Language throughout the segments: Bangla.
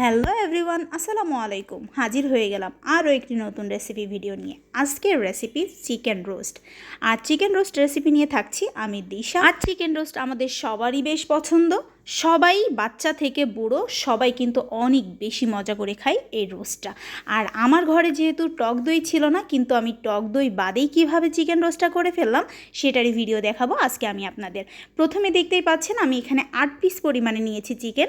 হ্যালো এভরিওয়ান, আসসালামু আলাইকুম। হাজির হয়ে গেলাম আরও একটি নতুন রেসিপি ভিডিও নিয়ে। আজকের রেসিপি চিকেন রোস্ট আর চিকেন রোস্ট রেসিপি নিয়ে থাকছি আমি দিশা। আর চিকেন রোস্ট আমাদের সবারই বেশ পছন্দ। সবাই বাচ্চা থেকে বুড়ো, সবাই কিন্তু অনেক বেশি মজা করে খায় এই রোস্টটা। আর আমার ঘরে যেহেতু টক দই ছিল না, কিন্তু আমি টক দই বাদেই কীভাবে চিকেন রোস্টটা করে ফেললাম, সেটারই ভিডিও দেখাবো আজকে আমি আপনাদের। প্রথমে দেখতেই পাচ্ছেন আমি এখানে আট পিস পরিমাণে নিয়েছি চিকেন।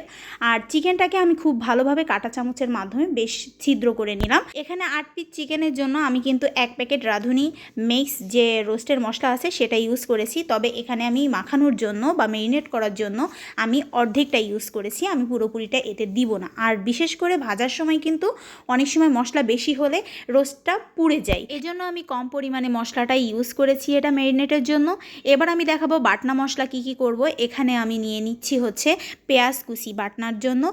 আর চিকেনটাকে আমি খুব ভালোভাবে কাঁটা চামচের মাধ্যমে বেশ ছিদ্র করে নিলাম। এখানে আট পিস চিকেনের জন্য আমি কিন্তু এক প্যাকেট রাঁধুনি মিক্স যে রোস্টের মশলা আছে সেটা ইউজ করেছি। তবে এখানে আমি মাখানোর জন্য বা মেরিনেট করার জন্য আমি অর্ধেকটা ইউজ করেছি, আমি পুরোপুরিটা এতে দিব না। আর বিশেষ করে ভাজার সময় কিন্তু অনেক সময় মশলা বেশি হলে রোস্টটা পুড়ে যায়। এই জন্য আমি কম পরিমাণে মশলাটাই ইউজ করেছি এটা ম্যারিনেটের জন্য। এবার আমি দেখাবো বাটনা মশলা কি কি করব। এখানে আমি নিয়ে নিচ্ছি হচ্ছে পেঁয়াজ কুচি বাটনার জন্য।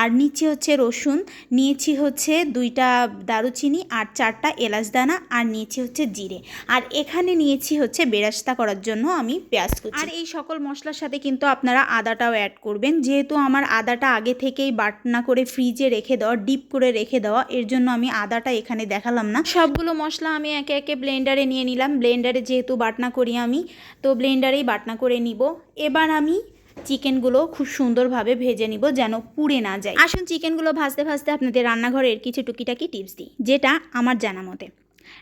আর নিচ্ছি হচ্ছে রসুন, নিয়েছি হচ্ছে দুইটা দারুচিনি আর চারটা এলাচ দানা আর নিয়েছি হচ্ছে জিরে। আর এখানে নিয়েছি হচ্ছে বেরাস্তা করার জন্য আমি পেঁয়াজ কুচি। আর এই সকল মশলার সাথে কিন্তু আপনারা আদাটাও অ্যাড করবেন। যেহেতু আমার আদাটা আগে থেকেই বাটনা করে ফ্রিজে রেখে দেওয়া ডিপ করে রেখে দেওয়া, এর জন্য আমি আদাটা এখানে দেখালাম না। সবগুলো মশলা আমি একে একে ব্লেন্ডারে নিয়ে নিলাম। ব্লেন্ডারে যেহেতু বাটনা করি আমি, তো ব্লেন্ডারেই বাটনা করে নিব। এবার আমি চিকেনগুলো খুব সুন্দরভাবে ভেজে নিব যেন পুড়ে না যায়। আসুন, চিকেনগুলো ভাজতে ভাজতে আপনাদের রান্নাঘরের কিছু টুকিটাকি টিপস দিই, যেটা আমার জানা মতে।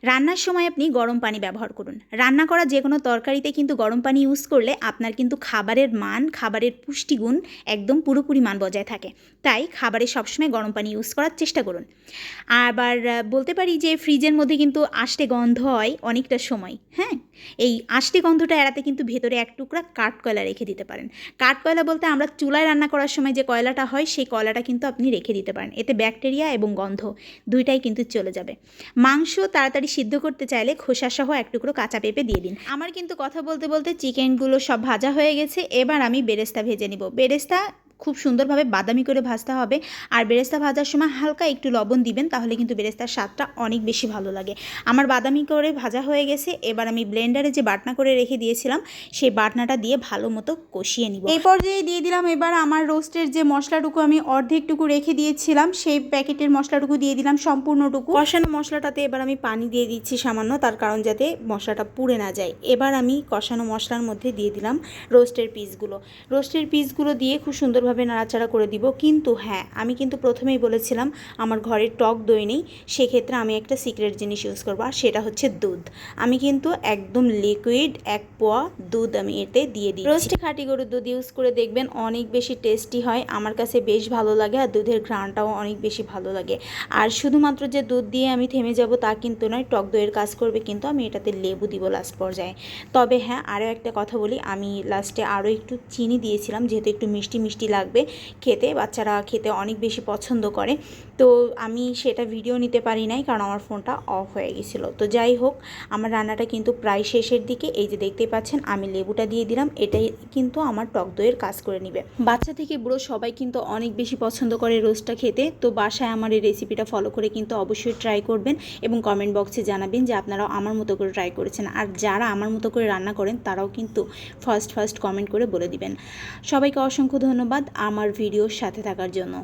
রান্নার সময় আপনি গরম পানি ব্যবহার করুন। রান্না করা যে কোনো তরকারিতে কিন্তু গরম পানি ইউজ করলে আপনার কিন্তু খাবারের মান, খাবারের পুষ্টিগুণ একদম পুরোপুরি মান বজায় থাকে। তাই খাবারে সবসময় গরম পানি ইউজ করার চেষ্টা করুন। আবার বলতে পারি যে ফ্রিজের মধ্যে কিন্তু আষ্টে গন্ধ হয় অনেকটা সময় হ্যাঁ? এই আষ্টে গন্ধটা এড়াতে কিন্তু ভেতরে এক টুকরা কাঠ কয়লা রেখে দিতে পারেন। কাঠ কয়লা বলতে আমরা চুলায় রান্না করার সময় যে কয়লাটা হয়, সেই কয়লাটা কিন্তু আপনি রেখে দিতে পারেন। এতে ব্যাকটেরিয়া এবং গন্ধ দুইটাই কিন্তু চলে যাবে। মাংস তাড়াতাড়ি সিদ্ধ করতে চাইলে খোসাসহ এক টুকরো কাঁচা পেঁপে দিয়ে দিন। আমার কিন্তু কথা বলতে বলতে চিকেনগুলো সব ভাজা হয়ে গেছে। এবার আমি বেরেস্তা ভেজে নিব। বেরেস্তা খুব সুন্দরভাবে বাদামি করে ভাজতে হবে। আর বেরেস্তা ভাজার সময় হালকা একটু লবণ দিবেন তাহলে কিন্তু বেরেস্তার স্বাদটা অনেক বেশি ভালো লাগে। আমার বাদামি করে ভাজা হয়ে গেছে এবার আমি ব্লেন্ডারে যে বাটনা করে রেখে দিয়েছিলাম সেই বাটনাটা দিয়ে ভালো মতো কষিয়ে নিব। এই পর্যায়ে দিয়ে দিলাম এবার আমার রোস্টের যে মশলাটুকু আমি অর্ধেকটুকু রেখে দিয়েছিলাম সেই প্যাকেটের মশলাটুকু দিয়ে দিলাম সম্পূর্ণটুকু। কষানো মশলাটাতে এবার আমি পানি দিয়ে দিচ্ছি সামান্য তার কারণ যাতে মশলাটা পুড়ে না যায়। এবার আমি কষানো মশলার মধ্যে দিয়ে দিলাম রোস্টের পিসগুলো। রোস্টের পিসগুলো দিয়ে খুব সুন্দরভাবে নাড়াচাড়া করে দিব। কিন্তু হ্যাঁ আমি কিন্তু প্রথমেই বলেছিলাম, আমার ঘরে টক দই নেই, সেক্ষেত্রে আমি একটা সিক্রেট জিনিস ইউজ করব, আর সেটা হচ্ছে দুধ। আমি কিন্তু একদম লিকুইড এক পোয়া দুধ আমি এতে দিয়ে দিই রোস্টে খাঁটি গরুর দুধ ইউজ করে দেখবেন অনেক বেশি টেস্টি হয়, আমার কাছে বেশ ভালো লাগে, আর দুধের ঘ্রাণটাও অনেক বেশি ভালো লাগে। আর শুধুমাত্র যে দুধ দিয়ে আমি থেমে যাব তা কিন্তু নয়, টক দইয়ের কাজ করবে কিন্তু আমি এটাতে লেবু দিব লাস্ট পর্যায়ে। তবে হ্যাঁ আরও একটা কথা বলি, আমি লাস্টে আরও একটু চিনি দিয়েছিলাম, যেহেতু একটু মিষ্টি মিষ্টি লাগবে। খেতে বাচ্চারা খেতে অনেক বেশি পছন্দ করে। তো আমি সেটা ভিডিও নিতে পারি নাই কারণ আমার ফোনটা অফ হয়ে গেছিল। তো যাই হোক, আমার রান্নাটা কিন্তু প্রায় শেষের দিকে। এই যে দেখতে পাচ্ছেন, আমি লেবুটা দিয়ে দিলাম। এটাই কিন্তু আমার টক দইয়ের কাজ করে নিবে। বাচ্চা থেকে বুড়ো সবাই কিন্তু অনেক বেশি পছন্দ করে রোস্টটা খেতে। তো বাসায় আমার এই রেসিপিটা ফলো করে কিন্তু অবশ্যই ট্রাই করবেন এবং কমেন্ট বক্সে জানাবেন যে আপনারাও আমার মতো করে ট্রাই করেছেন। আর যারা আমার মতো করে রান্না করেন, তারাও কিন্তু ফার্স্ট ফার্স্ট কমেন্ট করে বলে দিবেন। সবাইকে অসংখ্য ধন্যবাদ আমার ভিডিওর সাথে থাকার জন্য।